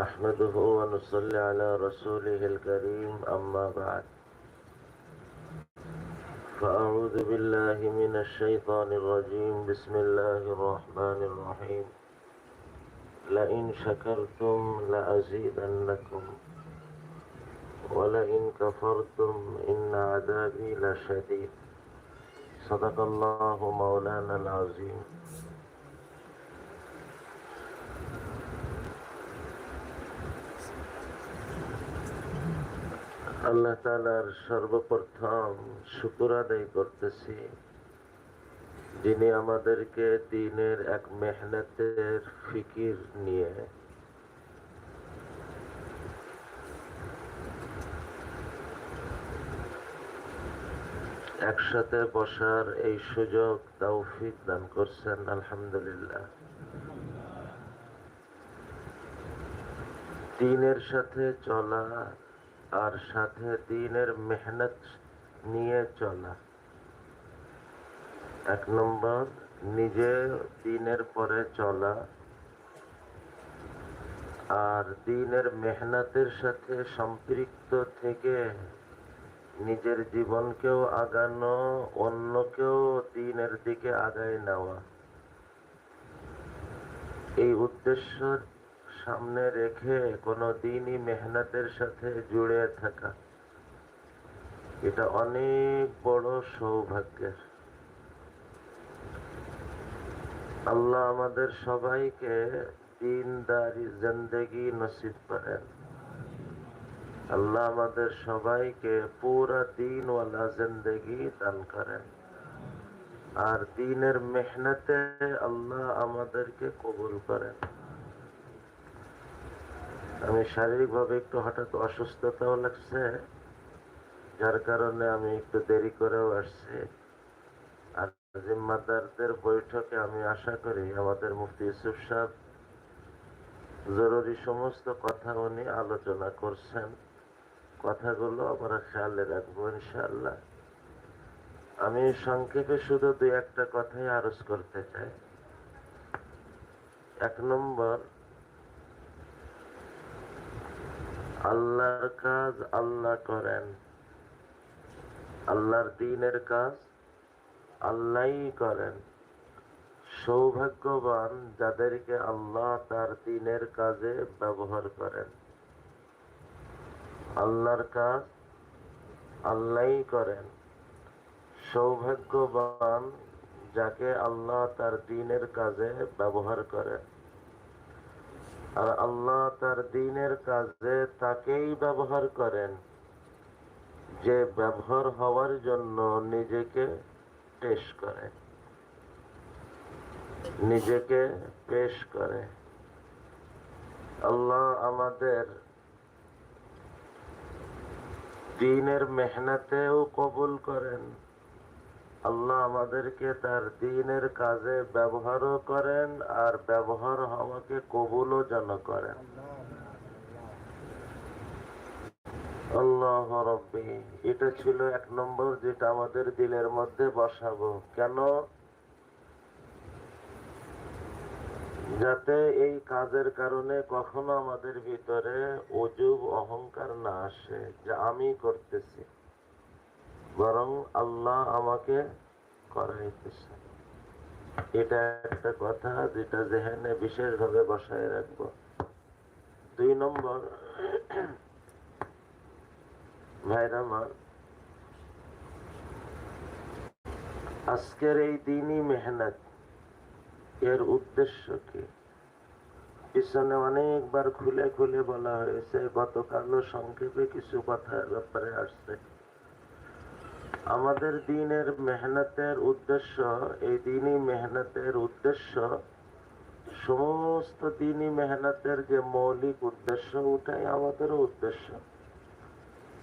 نحمده ونصلي على رسوله الكريم أما بعد. فأعوذ بالله من الشيطان الرجيم. بسم الله الرحمن الرحيم. لئن شكرتم لأزيدنكم. ولئن كفرتم إن عذابي لشديد. صدق الله مولانا العظيم. আল্লাহ তালার সর্বপ্রথম শুকুর আদায় করতেছি। যিনি আমাদেরকে দিনের এক মেহনতের ফিকির নিয়ে একসাথে বসার এই সুযোগ, তৌফিক দান করছেন, আলহামদুলিল্লাহ। দিনের সাথে চলা আর সাথে দিনের মেহনত নিয়ে চলা। এক নম্বর, নিজে দিনের পরে চলা। আর দিনের মেহনতের সাথে সম্পৃক্ত থেকে নিজের জীবনকেও আগানো, অন্যকেও দিনের দিকে আগায় নেওয়া। এই উদ্দেশ্য সামনে রেখে কোনো দিনই মেহনতের সাথে জুড়ে থাকা। এটা অনেক বড় সৌভাগ্যের। আল্লাহ আমাদের সবাইকে দিনদারি, জিন্দেগি নসিব করেন। আল্লাহ আমাদের সবাইকে পুরা দিনওয়ালা জিন্দেগি দান করেন। আর দিনের মেহনতে আল্লাহ আমাদেরকে কবুল করেন। আমি শারীরিকভাবে একটু হঠাৎ অসুস্থতাও লাগছে, যার কারণে আমি একটু দেরি করেও আসছি। আর জিম্মাদারদের বৈঠকে আমি আশা করি আমাদের মুফতি ইউসুফ সাহেব জরুরি সমস্ত কথা উনি আলোচনা করছেন। কথাগুলো আমরা খেয়ালে রাখব ইনশাল্লাহ আমি সংক্ষেপে শুধু দুই একটা কথাই আরজ করতে চাই। এক নম্বর আল্লাহর কাজ আল্লাহ করেন। আল্লাহর দিনের কাজ আল্লাহই করেন। সৌভাগ্যবান যাদেরকে আল্লাহ তার দিনের কাজে ব্যবহার করেন। আল্লাহর কাজ আল্লাহই করেন। সৌভাগ্যবান যাকে আল্লাহ তার দিনের কাজে ব্যবহার করেন। আর আল্লাহ তার দিনের কাজে তাকেই ব্যবহার করেন। যে ব্যবহার হওয়ার জন্য নিজেকে পেশ করে। নিজেকে পেশ করে। আল্লাহ আমাদের দিনের মেহনতেও কবুল করেন। আল্লাহ আমাদেরকে তার দিনের কাজে ব্যবহারও করেন আর ব্যবহার হওয়াকে কবুলও যেন করেন। আল্লাহ রব্বি, এটা ছিল এক নম্বর যেটা আমাদের দিলের মধ্যে বসাবো। কেন? যাতে এই কাজের কারণে কখনো আমাদের ভিতরে অজুব অহংকার না আসে, যে আমি করতেছি। বরং আল্লাহ আমাকে করাইতেছে। এটা একটা কথা যেটা জেহেনে বিশেষভাবে বসায় রাখব। দুই নম্বর ভাইরামার আজকের এই দিনই মেহনত। এর উদ্দেশ্য কি? পিছনে অনেকবার খুলে খুলে বলা হয়েছে, গতকালও সংক্ষেপে কিছু কথার ব্যাপারে আসছে। আমাদের দিনের মেহনতের উদ্দেশ্য, এই দিনই মেহনতের উদ্দেশ্য, সমস্ত দিনই মেহনতের যে মৌলিক উদ্দেশ্য, ওটাই আমাদের উদ্দেশ্য।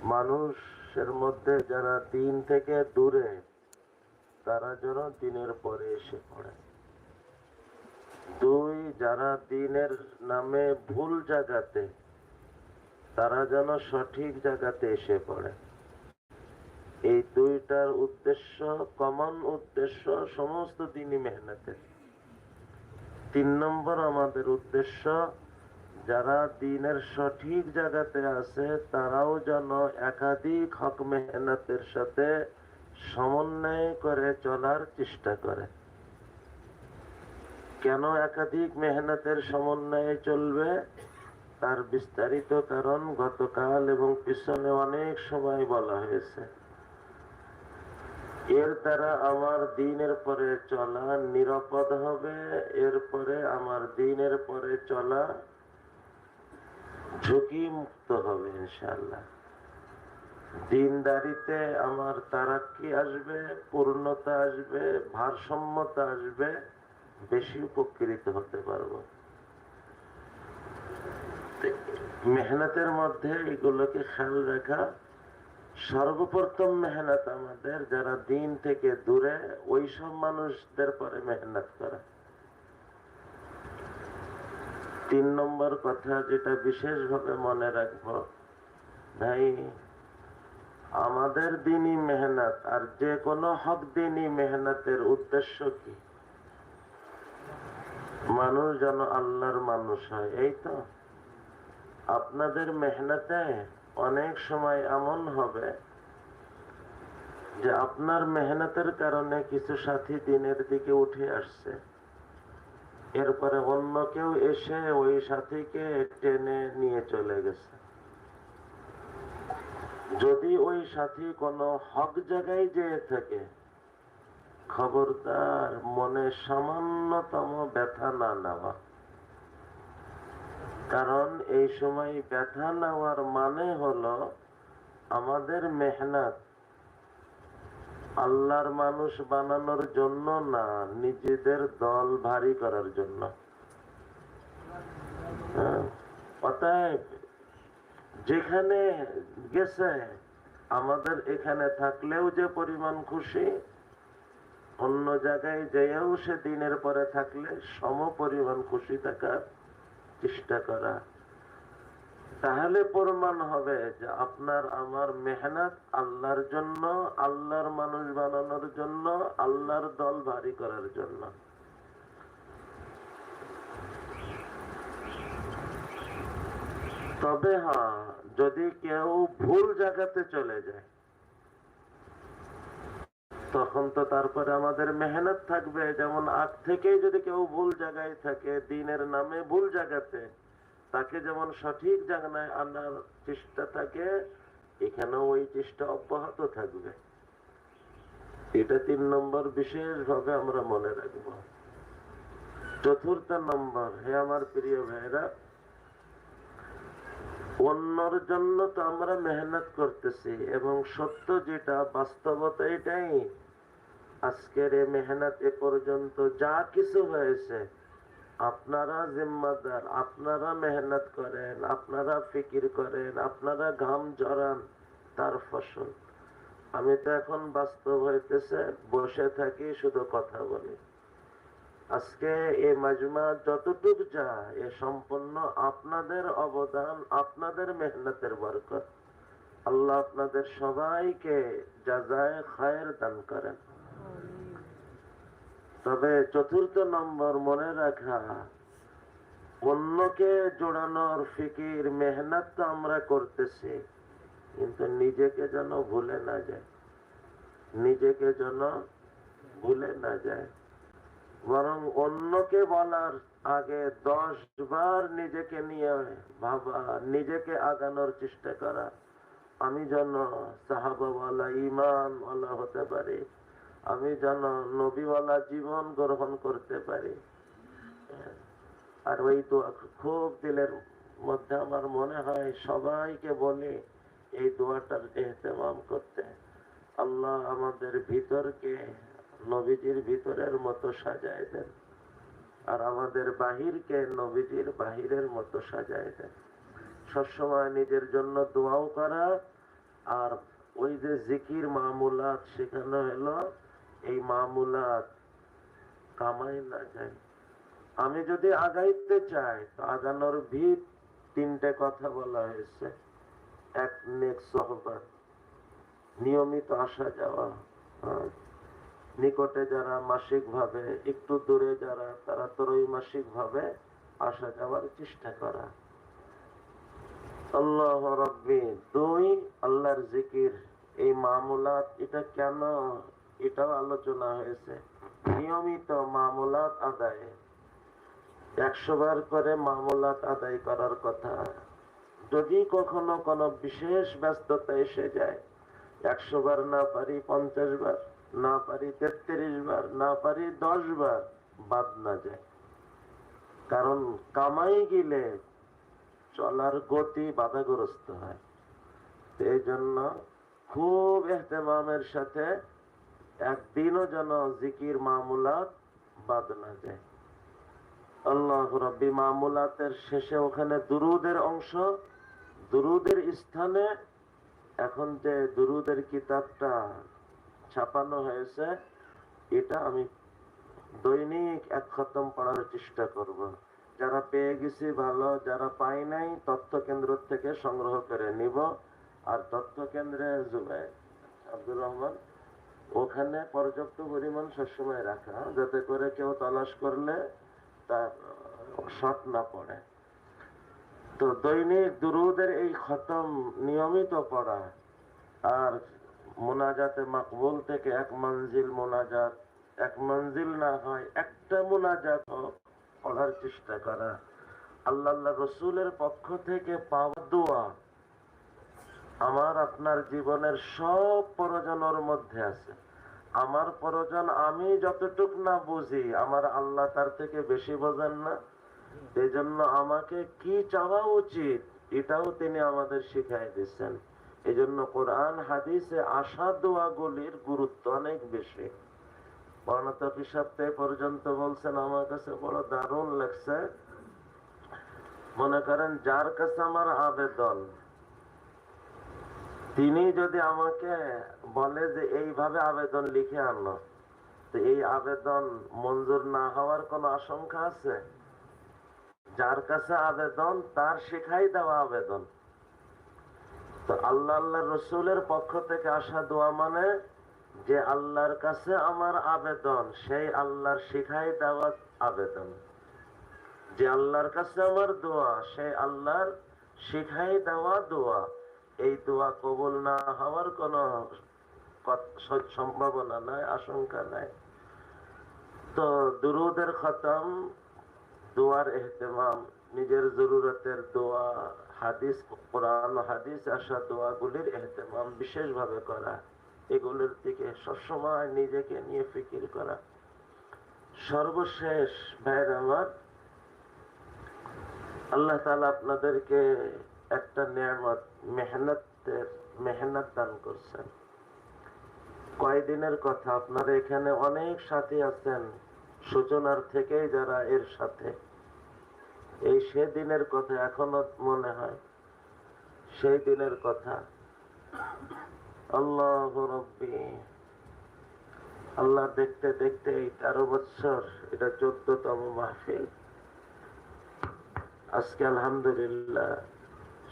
মানুষের মধ্যে যারা দিন থেকে দূরে, তারা যেন দিনের পরে এসে পড়ে। দুই, যারা দিনের নামে ভুল জায়গাতে, তারা যেন সঠিক জায়গাতে এসে পড়ে। এই দুইটার উদ্দেশ্য কমন উদ্দেশ্য সমস্ত দিনই মেহনতের। তিন নম্বর আমাদের উদ্দেশ্য, যারা দিনের সঠিক জায়গাতে আছে, তারাও যেন একাধিক হক মেহনতের সাথে সমন্বয় করে চলার চেষ্টা করে। কেন একাধিক মেহনতের সমন্বয়ে চলবে? তার বিস্তারিত কারণ গতকাল এবং পিছনে অনেক সময় বলা হয়েছে। এর দ্বারা আমার দিনের পরে চলা নিরাপদ হবে এরপরে আমার দিনের পরে চলা ঝুঁকি মুক্ত হবে ইনশাল্লাহ দিনদারিতে আমার তারাক্কি আসবে, পূর্ণতা আসবে, ভারসাম্যতা আসবে, বেশি উপকৃত হতে পারব। মেহনতের মধ্যে এগুলোকে খেয়াল রাখা সর্বপ্রথম মেহনত আমাদের, যারা দিন থেকে দূরে, ওই সব মানুষদের পরে মেহনত করা। তিন নম্বর কথা যেটা বিশেষভাবে মনে রাখব, ভাই, আমাদের দিনই মেহনত, আর যে কোনো হক দিনই মেহনতের উদ্দেশ্য কি? মানুষ যেন আল্লাহর মানুষ হয়, এই তো। আপনাদের মেহনতে অনেক সময় এমন হবে যে আপনার মেহনতের কারণে কিছু সাথী দিনের দিকে উঠে আসছে। এরপরে অন্য কেউ এসে ওই সাথীকে টেনে নিয়ে চলে গেছে। যদি ওই সাথী কোনো হক জায়গায় যেয়ে থাকে, খবরদার মনে সামান্যতম ব্যথা না নেওয়া। কারণ এই সময় ব্যথা নেওয়ার মানে হলো আমাদের মেহনত। আল্লাহর মানুষ বানানোর জন্য না নিজেদের দল ভারী করার জন্য। হ্যাঁ, অতএব যেখানে গেছে আমাদের এখানে থাকলেও যে পরিমাণ খুশি অন্য জায়গায় যেয়েও সে দিনের পরে থাকলে সম পরিমাণ খুশি থাকার চেষ্টা করা। তাহলে প্রমাণ হবে যে আপনার আমার মেহনত আল্লাহর জন্য, আল্লাহর মানুষ বানানোর জন্য, আল্লাহর দল ভারী করার জন্য। তবে হ্যাঁ যদি কেউ ভুল জায়গাতে চলে যায় তখন তো তারপরে আমাদের মেহনত থাকবে, যেমন আগ থেকেই যদি কেউ ভুল জায়গায় থাকে, দিনের নামে ভুল জায়গাতে, তাকে যেমন সঠিক জায়গায় আনার চেষ্টা থাকে, এখানেও ওই চেষ্টা অব্যাহত থাকবে। এটা তিন নম্বর বিশেষভাবে আমরা মনে রাখব। চতুর্থ নম্বর, হে আমার প্রিয় ভাইরা অন্যর জন্য তো আমরা মেহনত করতেছি, এবং সত্য যেটা, বাস্তবতা এটাই। আজকের এ মেহনত এ পর্যন্ত যা কিছু হয়েছে, আপনারা জিম্মাদার, আপনারা মেহনত করেন, আপনারা ফিকির করেন, আপনারা ঘাম জড়ান, তার ফসল। আমি তো এখন বাস্তব হইতেছে, বসে থাকি, শুধু কথা বলি। আজকে এ মাজমা যতটুক যা এ সম্পূর্ণ আপনাদের অবদান, আপনাদের মেহনতের বরকত। আল্লাহ আপনাদের সবাইকে যাজায় খায়ের দান করেন। তবে চতুর্থ নম্বর মনে রাখা, অন্যকে জোড়ানোর ফিকির, মেহনত তো আমরা করতেছি, কিন্তু নিজেকে যেন ভুলে না যায়। নিজেকে যেন ভুলে না যায়। বরং অন্যকে বলার আগে দশ বার নিজেকে নিয়ে ভাবা, নিজেকে আগানোর চেষ্টা করা। আমি যেন সাহাবাওয়ালা ইমান ওয়ালা হতে পারি। আমি যেন নবীওয়ালা জীবন গ্রহণ করতে পারি। আর ওই তো খুব দিলের মধ্যে আমার মনে হয় সবাইকে বলে, এই দোয়াটার এহতেমাম করতে। আল্লাহ আমাদের ভিতরকে নবীজির ভিতরের মতো সাজায় দেন। আর আমাদের বাহিরকে নবীজির বাহিরের মতো সাজায় দেন। সবসময় নিজের জন্য দোয়াও করা, আর ওই যে জিকির মামুলাত শেখানো হলো, এই মামুলাত কামাই না যায়। আমি যদি আগাইতে চাই, তো আগানোর ভিত তিনটে কথা বলা হয়েছে। এক নেক সহবাদ নিয়মিত আসা যাওয়া। হ্যাঁ। নিকটে যারা মাসিক ভাবে একটু দূরে যারা, তারা ত্রৈমাসিক ভাবে আসা যাওয়ার চেষ্টা করা। আল্লাহ রব্বি, দুই, আল্লাহর জিকির। এই মামুলাত, এটা কেন? এটাও আলোচনা হয়েছে। নিয়মিত মামুলাত আদায়। একশো বার করে মামুলাত আদায় করার কথা। যদি কখনো কোনো বিশেষ ব্যস্ততা এসে যায়, একশো বার না পারি, পঞ্চাশ বার। না পারি তেত্রিশ বার, না পারি দশ বার বাদ না যায়। কারণ কামাই গেলে চলার গতি বাধাগ্রস্ত হয়। এই জন্য খুব এহতেমামের সাথে একদিনও যেন জিকির মামুলাত বাদ না যায়। আল্লাহ রব্বি মামুলাতের শেষে ওখানে দুরুদের অংশ, দুরুদের স্থানে এখন যে দুরুদের কিতাবটা ছাপানো হয়েছে, এটা আমি দৈনিক এক খতম পড়ার চেষ্টা করব। যারা পেয়ে গেছি ভালো, যারা পাই নাই, তথ্য কেন্দ্র থেকে সংগ্রহ করে নিব আর তথ্য কেন্দ্রে জুবাই আব্দুর রহমান, ওখানে পর্যাপ্ত পরিমাণ সবসময় রাখা, যাতে করে কেউ তালাশ করলে তার শট না পড়ে তো দৈনিক দুরুদের এই খতম নিয়মিত পড়া আর মোনাজাতে মাকবুল থেকে এক মঞ্জিল মোনাজাত, এক মঞ্জিল না হয় একটা মোনাজাত পড়ার চেষ্টা করা। আল্লাহ রসুলের পক্ষ থেকে পাওয়া দোয়া আমার আপনার জীবনের সব প্রয়োজনের মধ্যে আছে। আমার প্রয়োজন আমি যতটুক না বুঝি, আমার আল্লাহ তার থেকে বেশি বোঝেন না। এই আমাকে কি চাওয়া উচিত, এটাও তিনি আমাদের শিখাই দিচ্ছেন এই জন্য কোরআন, হাদিসে আশা দোয়াগুলির গুরুত্ব অনেক বেশি। পর্যন্ত বলছেন, আমার কাছে বড় দারুণ লাগছে। মনে করেন, যার কাছে আমার আবেদন, তিনি যদি আমাকে বলে যে এইভাবে আবেদন লিখে আনো তো এই আবেদন মঞ্জুর না হওয়ার কোনো আশঙ্কা আছে? যার কাছে আবেদন, তার শেখাই দেওয়া আবেদন। তো আল্লাহ আল্লাহ রসুলের পক্ষ থেকে আসা দোয়া মানে যে আল্লাহর কাছে আমার আবেদন, সেই আল্লাহর শিখাই দেওয়া আবেদন। যে আল্লাহর কাছে আমার দোয়া, সেই আল্লাহর শিখাই দেওয়া দোয়া। এই দোয়া কবুল না হওয়ার কোন সম্ভাবনা নাই, আশঙ্কা নাই। তো দুরুদের খতম, দোয়ার এহতেমাম, নিজের জরুরতের দোয়া হাদিস, কোরআন হাদিস আসা দোয়াগুলির এহতেমাম বিশেষভাবে করা। এগুলোর দিকে সবসময় নিজেকে নিয়ে ফিকির করা। সর্বশেষ ভাইয়ের আমার, আল্লাহ তালা আপনাদেরকে একটা নিয়ামত, মেহনতের, মেহনত দান করছেন। কয়দিনের কথা, আপনারা এখানে অনেক সাথী আছেন। সূচনার থেকেই যারা এর সাথে সেদিনের কথা এখনও মনে হয়। সেই দিনের কথা। আল্লাহ রব্বি। আল্লাহ দেখতে দেখতে এই তেরো বছর এটা চোদ্দতম মাহফিল। আজকে আলহামদুলিল্লাহ,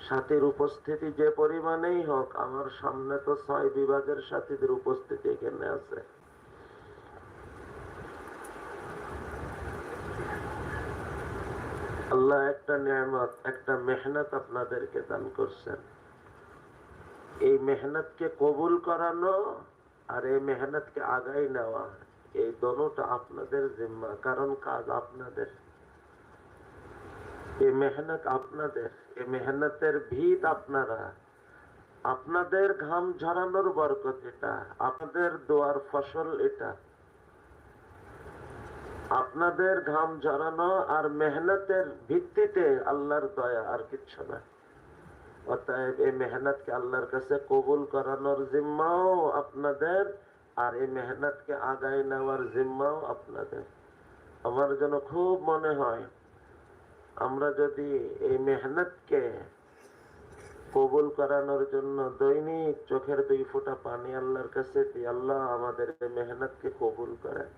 সাথীর উপস্থিতি যে পরিমাণেই হোক, আমার সামনে তো ছয় বিভাগের সাথীদের উপস্থিতি এখানে আছে। আল্লাহ একটা নিয়ামত, একটা মেহনত আপনাদেরকে দান করছেন। এই মেহনতকে কবুল করানো আর এই মেহনতকে আগাই নেওয়া, এই দোনোটা আপনাদের জিম্মা, কারণ কাজ আপনাদের। এই মেহনত আপনাদের, এই মেহনতের ভিত আপনারা। আপনাদের ঘাম ঝরানোর বরকত এটা, আপনাদের দোয়ার ফসল এটা। আপনাদের ঘাম ঝরানো আর মেহনতের ভিত্তিতে আল্লাহর দয়া আর কিচ্ছু না। অতএব এই মেহনতকে আল্লাহর কাছে কবুল করানোর জিম্মাও আপনাদের আর এই মেহনতকে আগায় নেওয়ার জিম্মাও আপনাদের। আমার যেন খুব মনে হয়, আমরা যদি এই মেহনতকে কবুল করানোর জন্য দৈনিক চোখের দুই ফোঁটা পানি আল্লাহর কাছে আল্লাহ আমাদের এই মেহনতকে কবুল করেন।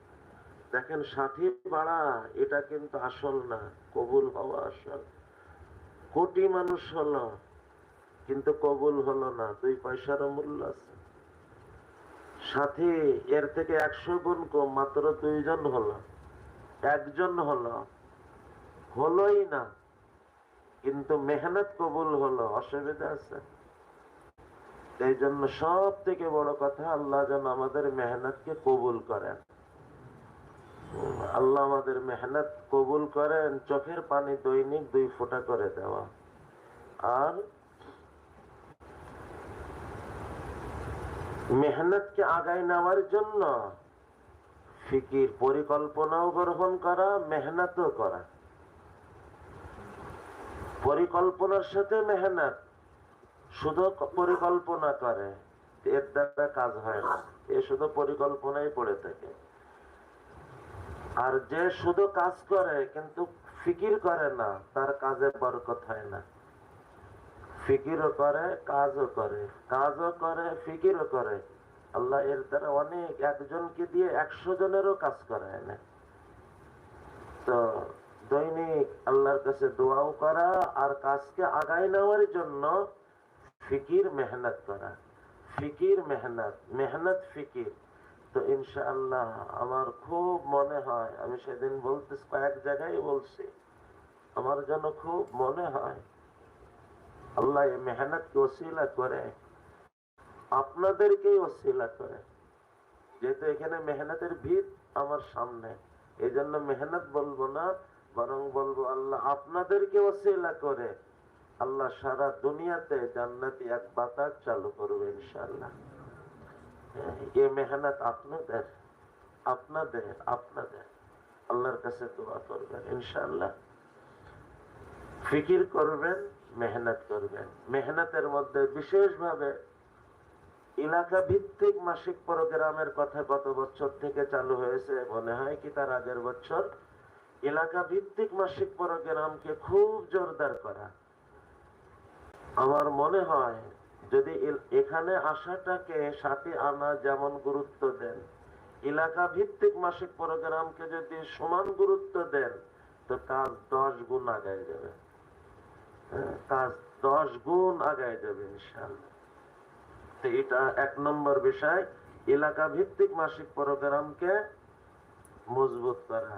দেখেন সাথী বাড়া, এটা কিন্তু আসল না, কবুল হওয়া আসল। কোটি মানুষ হলো, কিন্তু কবুল হলো না, দুই পয়সার মূল্য আছে। সাথী এর থেকে একশো গুণ কম, মাত্র দুইজন হলো। একজন হলো, হলোই না, কিন্তু মেহনত কবুল হলো, অসুবিধা আছে। এই জন্য সব থেকে বড় কথা, আল্লাহ যেন আমাদের মেহনতকে কবুল করেন। আল্লাহ আমাদের মেহনত কবুল করেন, চোখের পানি দৈনিক দুই ফোঁটা করে দেওয়া। আর মেহনতকে আগায় নেওয়ার জন্য ফিকির পরিকল্পনাও গ্রহণ করা, মেহনতও করা। পরিকল্পনার সাথে মেহনত, শুধু পরিকল্পনা করে, এর দ্বারা কাজ হয় না। এ শুধু পরিকল্পনাই পড়ে থাকে। আর যে শুধু কাজ করে, কিন্তু ফিকির করে না, তার কাজে বরকত হয় না। ফিকিরও করে, কাজও করে কাজও করে, ফিকিরও করে। আল্লাহ এর দ্বারা অনেক, একজনকে দিয়ে একশো জনেরও কাজ করায় না। তো দৈনিক আল্লাহর কাছে দোয়াও করা আর কাজকে আগায় নেওয়ার জন্য ফিকির মেহনত করা। ফিকির মেহনত মেহনত ফিকির। তো ইনশাআল্লাহ আমার খুব মনে হয়, আমি সেদিন বলতে কয়েক জায়গায় বলছি, আমার যেন খুব মনে হয়, আল্লাহ এই মেহনতকে ওসিলা করে, আপনাদেরকেই ওসিলা করে। যেহেতু এখানে মেহনতের ভিত আমার সামনে এই জন্য মেহনত বলব না, বরং বলব আল্লাহ আপনাদেরকে ওসিলা করে, আল্লাহ সারা দুনিয়াতে জান্নাতি এক বাতাস চালু করবে ইনশাআল্লাহ। এ মেহনত আপনাদের আপনাদের আপনাদের। আল্লাহর কাছে দোয়া করবেন, ইনশাআল্লাহ। ফিকির করবেন, মেহনত করবেন। মেহনতের মধ্যে বিশেষভাবে এলাকা ভিত্তিক মাসিক প্রোগ্রামের কথা গত বছর থেকে চালু হয়েছে। মনে হয় কি তার আগের বছর? এলাকা ভিত্তিক মাসিক প্রোগ্রামকে খুব জোরদার করা। আমার মনে হয় যদি এখানে আসাটাকে সাথে আনা যেমন গুরুত্ব দেন এলাকা ভিত্তিক মাসিক প্রোগ্রামকে যদি সমান গুরুত্ব দেন তো কাজ দশ গুণ আগায় যাবে। হ্যাঁ, কাজ দশ গুণ আগায় যাবে তো এটা এক নম্বর বিষয় এলাকা ভিত্তিক মাসিক প্রোগ্রামকে মজবুত করা।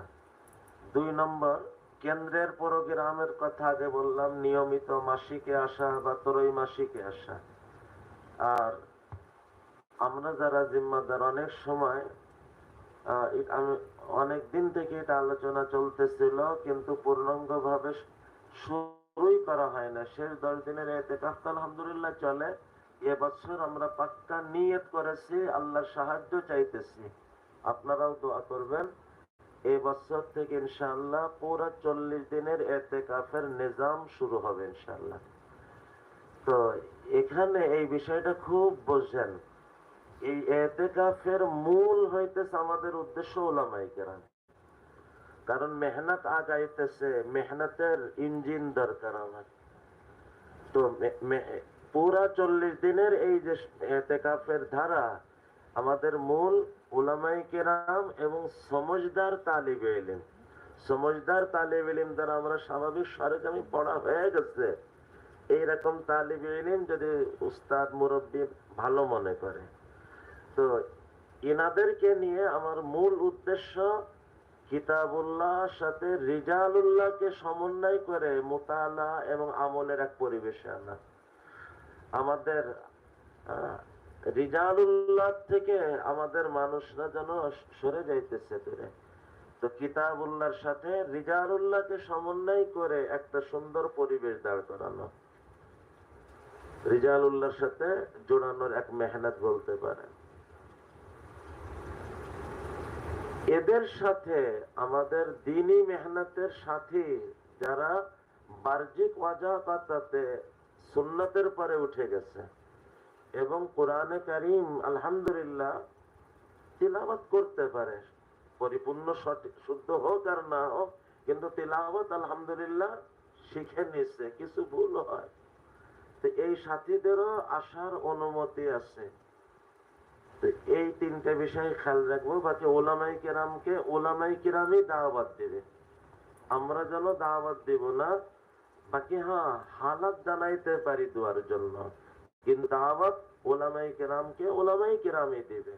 দুই নম্বর কেন্দ্রের প্রোগ্রামের কথা আগে বললাম নিয়মিত মাসিকে আসা বা ত্রৈ মাসিকে আসা। আর আমরা যারা জিম্মাদার, অনেক সময় আমি অনেক দিন থেকে এটা আলোচনা চলতেছিল, কিন্তু পূর্ণাঙ্গ ভাবে শুরুই করা হয় না। শেষ দশ দিনের এতে আলহামদুলিল্লাহ চলে। এবছর আমরা পাক্কা নিয়ত করেছি, আল্লাহর সাহায্য চাইতেছি। আপনারাও দোয়া করবেন। এই বছর থেকে ইনশাল্লাহ পুরো চল্লিশ দিনের এতে কাফের নিজাম শুরু হবে ইনশাল্লাহ তো এখানে এই বিষয়টা খুব বোঝেন। এই এতেকাফের মূল হইতেছে আমাদের উদ্দেশ্য ওলামাই কেরাম কারণ মেহনত আগাইতেছে, মেহনতের ইঞ্জিন দরকার আমার। তো পুরা চল্লিশ দিনের এই যে এতেকাফের ধারা, আমাদের মূল ওলামাই কেরাম এবং সমজদার তালিব এলিম সমজদার তালিব এলিম দ্বারা আমরা স্বাভাবিক সরকারি পড়া হয়ে গেছে এইরকম তালিব এলিম যদি উস্তাদ মুরব্বী ভালো মনে করে। তো এনাদেরকে নিয়ে আমার মূল উদ্দেশ্য কিতাবুল্লাহ সাথে রিজালুল্লাহকে সমন্বয় করে মোতালা এবং আমলের এক পরিবেশে আনা। আমাদের রিজালুল্লাহ থেকে আমাদের মানুষরা যেন সরে যাইতেছে দূরে। তো কিতাবুল্লাহর সাথে রিজালুল্লাহকে সমন্বয় করে একটা সুন্দর পরিবেশ দাঁড় করানো। রিজালুল্লাহর সাথে জোড়ানোর এক মেহনত বলতে পারেন এদের সাথে আমাদের দিনই মেহনতের সাথে যারা বাহ্যিক ওয়াজাকাতাতে সুন্নতের পরে উঠে গেছে এবং কোরআনে কারিম, আলহামদুলিল্লাহ, তিলাওয়াত করতে পারে। পরিপূর্ণ সঠিক, শুদ্ধ হোক আর না হোক, কিন্তু তিলাওয়াত আলহামদুলিল্লাহ শিখে নিচ্ছে কিছু ভুল হয়। তো এই সাথীদেরও আসার অনুমতি আছে। তো এই তিনটা বিষয় খেয়াল রাখব। বাকি ওলামাই কিরামকে ওলামাই কিরামই দাওয়াত দেবে। আমরা যেন দাওয়াত দিব না। বাকি হ্যাঁ হালাত জানাইতে পারি দুয়ার জন্য। কিন্তু দাওয়াত ওলামাই কিরামকে ওলামাই কেরামই দেবে।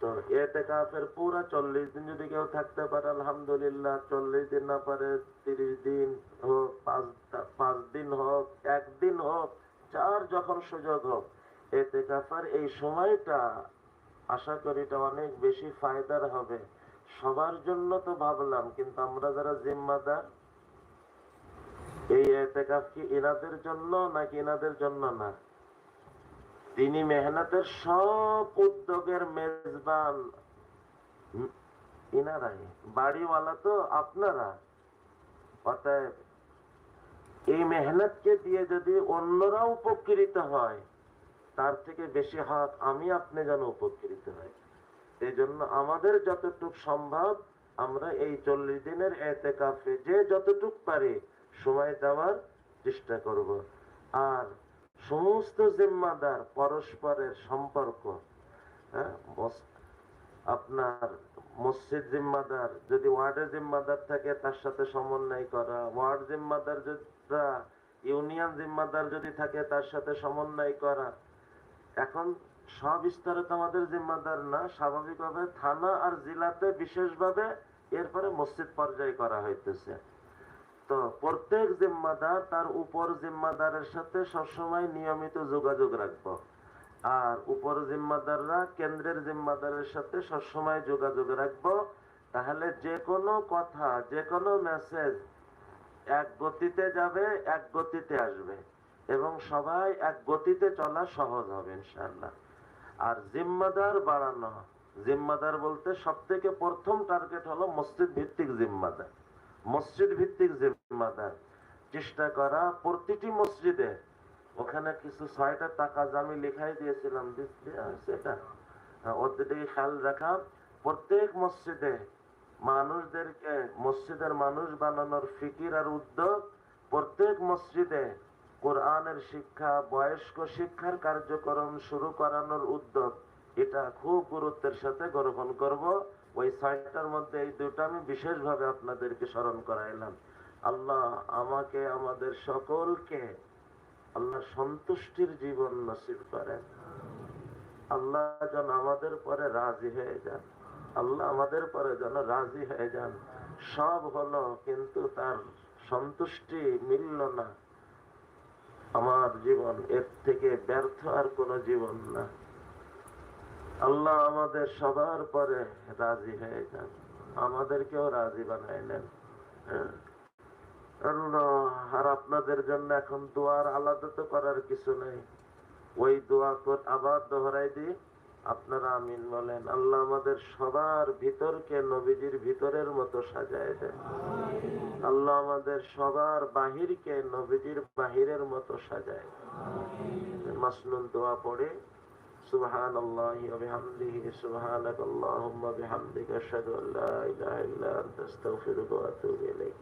তো এতে কাফের পুরা চল্লিশ দিন যদি কেউ থাকতে পারে, আলহামদুলিল্লাহ, চল্লিশ দিন না পারে, তিরিশ দিন হোক, পাঁচ দিন হোক একদিন হোক, যার যখন সুযোগ হোক। এতে কাফার এই সময়টা আশা করি এটা অনেক বেশি ফায়দার হবে। সবার জন্য তো ভাবলাম, কিন্তু আমরা যারা জিম্মাদার, এই এতেকাফ কি এনাদের জন্য নাকি এনাদের জন্য না? তিনি মেহনতের সব উদ্যোগের মেজবান। ইনারাই। বাড়িওয়ালা তো আপনারা। অতএব এই মেহনতকে দিয়ে যদি অন্যরা উপকৃত হয়, তার থেকে বেশি হক আমি আপনি যেন উপকৃত হয় এই জন্য আমাদের যতটুক সম্ভব আমরা এই চল্লিশ দিনের এতে কাফে যে যতটুক পারি সময় দেওয়ার চেষ্টা করব। আর সমস্ত জিম্মাদার পরস্পরের সম্পর্ক হ্যাঁ আপনার মসজিদ জিম্মাদার, যদি ওয়ার্ডের জিম্মাদার থাকে, তার সাথে সমন্বয় করা। ওয়ার্ড জিম্মাদার যদি ইউনিয়ন জিম্মাদার যদি থাকে, তার সাথে সমন্বয় করা। এখন সব স্তরে তো আমাদের জিম্মাদার না, স্বাভাবিকভাবে থানা আর জেলাতে বিশেষভাবে এরপরে মসজিদ পর্যায়ে করা হইতেছে। তো প্রত্যেক জিম্মাদার তার উপর জিম্মাদারের সাথে সবসময় নিয়মিত যোগাযোগ রাখব। আর উপর জিম্মাদাররা কেন্দ্রের জিম্মাদারের সাথে সবসময় যোগাযোগ রাখব। তাহলে যে কোনো কথা যে কোনো মেসেজ এক গতিতে যাবে, এক গতিতে আসবে। এবং সবাই এক গতিতে চলা সহজ হবে, ইনশাআল্লাহ। আর জিম্মাদার বাড়ানো, জিম্মাদার বলতে সব থেকে প্রথম টার্গেট হলো মসজিদ ভিত্তিক জিম্মাদার। মসজিদ ভিত্তিক জিম্মাদার চেষ্টা করা প্রতিটি মসজিদে। ওখানে কিছু ছয়টা টাকা আমি লেখাই দিয়েছিলাম এটা হ্যাঁ, ওদের খেয়াল রাখা প্রত্যেক মসজিদে মানুষদেরকে মসজিদের মানুষ বানানোর ফিকির আর উদ্যোগ প্রত্যেক মসজিদে কোরআনের শিক্ষা বয়স্ক শিক্ষার কার্যক্রম শুরু করানোর উদ্যোগ এটা খুব গুরুত্বের সাথে গ্রহণ করব। ওই ছয়টার মধ্যে এই দুটো আমি বিশেষভাবে আপনাদেরকে স্মরণ করাইলাম। আল্লাহ আমাকে, আমাদের সকলকে আল্লাহ সন্তুষ্টির জীবন নসিব করেন। আল্লাহ যেন আমাদের পরে রাজি হয়ে যান। আল্লাহ আমাদের পরে যেন রাজি হয়ে যান। সব হলো কিন্তু তার সন্তুষ্টি মিলল না। আমার জীবন এর থেকে ব্যর্থ আর কোন জীবন না। আল্লাহ আমাদের সবার পরে রাজি হয়ে যান। আমাদেরকেও রাজি বানায় নেন। হ্যাঁ। আর আপনাদের জন্য এখন দোয়ার আলাদা তো করার কিছু নেই। ওই দোয়া কর আবার দোহরাই দিই। আপনারা আমিন বলেন, আল্লাহ আমাদের সবার ভিতরকে নবীজির ভিতরের মতো সাজায় দেন। আল্লাহ আমাদের সবার বাহিরকে নবীজির বাহিরের মতো সাজায়। মাসনুন দোয়া পড়ে। سبحان الله وبحمده سبحانك اللهم وبحمدك أشهد أن لا إله إلا أنت أستغفرك وأتوب إليك.